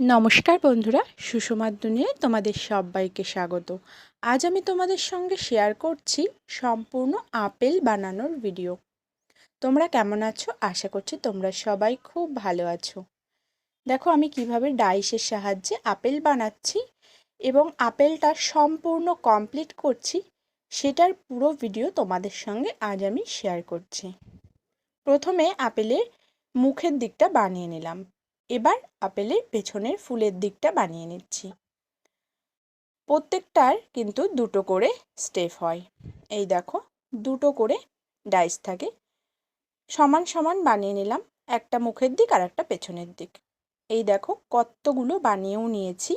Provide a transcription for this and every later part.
নমস্কার বন্ধুরা সুষমার দুনিয়ায় তোমাদের সবাইকে স্বাগত। আজ আমি তোমাদের সঙ্গে শেয়ার করছি সম্পূর্ণ আপেল বানানোর ভিডিও তোমরা কেমন আছো? আশা করছি তোমরা সবাই খুব ভালো আছো। দেখো, আমি কীভাবে ডাইসের সাহায্যে আপেল বানাচ্ছি এবং আপেলটা সম্পূর্ণ কমপ্লিট করছি, সেটার পুরো ভিডিও তোমাদের সঙ্গে আজ আমি শেয়ার করছি। প্রথমে আপেলের মুখের দিকটা বানিয়ে নিলাম। এবার আপেলের পেছনের ফুলের দিকটা বানিয়ে নিচ্ছি। প্রত্যেকটার কিন্তু দুটো করে স্টেপ হয়। এই দেখো, দুটো করে ডাইস থাকে। সমান সমান বানিয়ে নিলাম, একটা মুখের দিক আর একটা পেছনের দিক। এই দেখো, কতগুলো বানিয়েও নিয়েছি।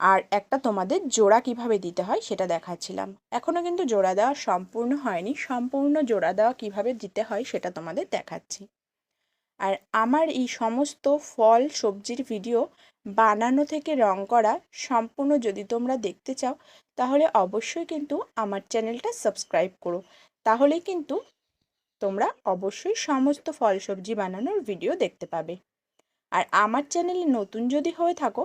আর একটা তোমাদের জোড়া কীভাবে দিতে হয় সেটা দেখাচ্ছিলাম। এখনও কিন্তু জোড়া দেওয়া সম্পূর্ণ হয়নি। সম্পূর্ণ জোড়া দেওয়া কীভাবে দিতে হয় সেটা তোমাদের দেখাচ্ছি। আর আমার এই সমস্ত ফল, সবজির ভিডিও বানানো থেকে রং করা সম্পূর্ণ যদি তোমরা দেখতে চাও, তাহলে অবশ্যই কিন্তু আমার চ্যানেলটা সাবস্ক্রাইব করো। তাহলে কিন্তু তোমরা অবশ্যই সমস্ত ফল, সবজি বানানোর ভিডিও দেখতে পাবে। আর আমার চ্যানেলে নতুন যদি হয়ে থাকো,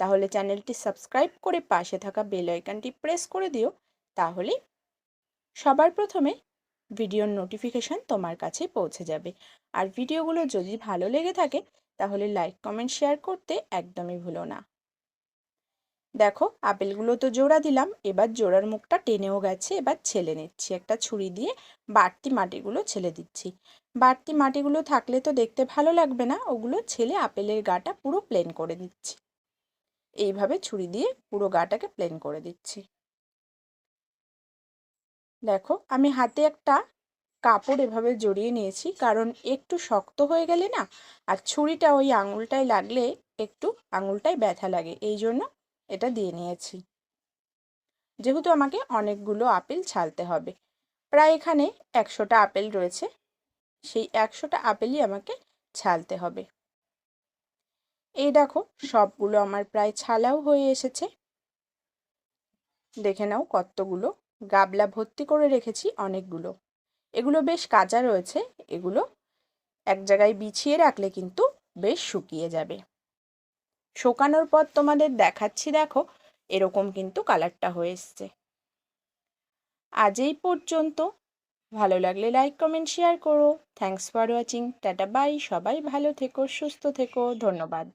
তাহলে চ্যানেলটি সাবস্ক্রাইব করে পাশে থাকা বেল আইকনটি প্রেস করে দিও, তাহলে সবার প্রথমে ভিডিওর নোটিফিকেশান তোমার কাছে পৌঁছে যাবে। আর ভিডিওগুলো যদি ভালো লেগে থাকে, তাহলে লাইক কমেন্ট শেয়ার করতে একদমই ভুলো না। দেখো, আপেলগুলো তো জোড়া দিলাম, এবার জোড়ার মুখটা টেনেও গেছে, এবার ছেলে নিচ্ছি। একটা ছুরি দিয়ে বাড়তি মাটিগুলো ছেলে দিচ্ছি। বাড়তি মাটিগুলো থাকলে তো দেখতে ভালো লাগবে না, ওগুলো ছেলে আপেলের গাটা পুরো প্লেন করে দিচ্ছি। এইভাবে ছুরি দিয়ে পুরো গাটাকে প্লেন করে দিচ্ছি। দেখো, আমি হাতে একটা কাপড় এভাবে জড়িয়ে নিয়েছি, কারণ একটু শক্ত হয়ে গেলে না, আর ছুরিটা ওই আঙুলটায় লাগলে একটু আঙুলটায় ব্যথা লাগে, এই জন্য এটা দিয়ে নিয়েছি। যেহেতু আমাকে অনেকগুলো আপেল ছালতে হবে, প্রায় এখানে একশোটা আপেল রয়েছে, সেই একশোটা আপেলই আমাকে ছালতে হবে। এই দেখো, সবগুলো আমার প্রায় ছালাও হয়ে এসেছে। দেখে নাও কতগুলো গাবলা ভর্তি করে রেখেছি অনেকগুলো। এগুলো বেশ কাঁচা রয়েছে, এগুলো এক জায়গায় বিছিয়ে রাখলে কিন্তু বেশ শুকিয়ে যাবে। শোকানোর পর তোমাদের দেখাচ্ছি, দেখো, এরকম কিন্তু কালারটা হয়ে এসছে। আজ এই পর্যন্ত। ভালো লাগলে লাইক কমেন্ট শেয়ার করো। Thanks for watching tata bye সবাই ভালো থেকো, সুস্থ থেকো। ধন্যবাদ।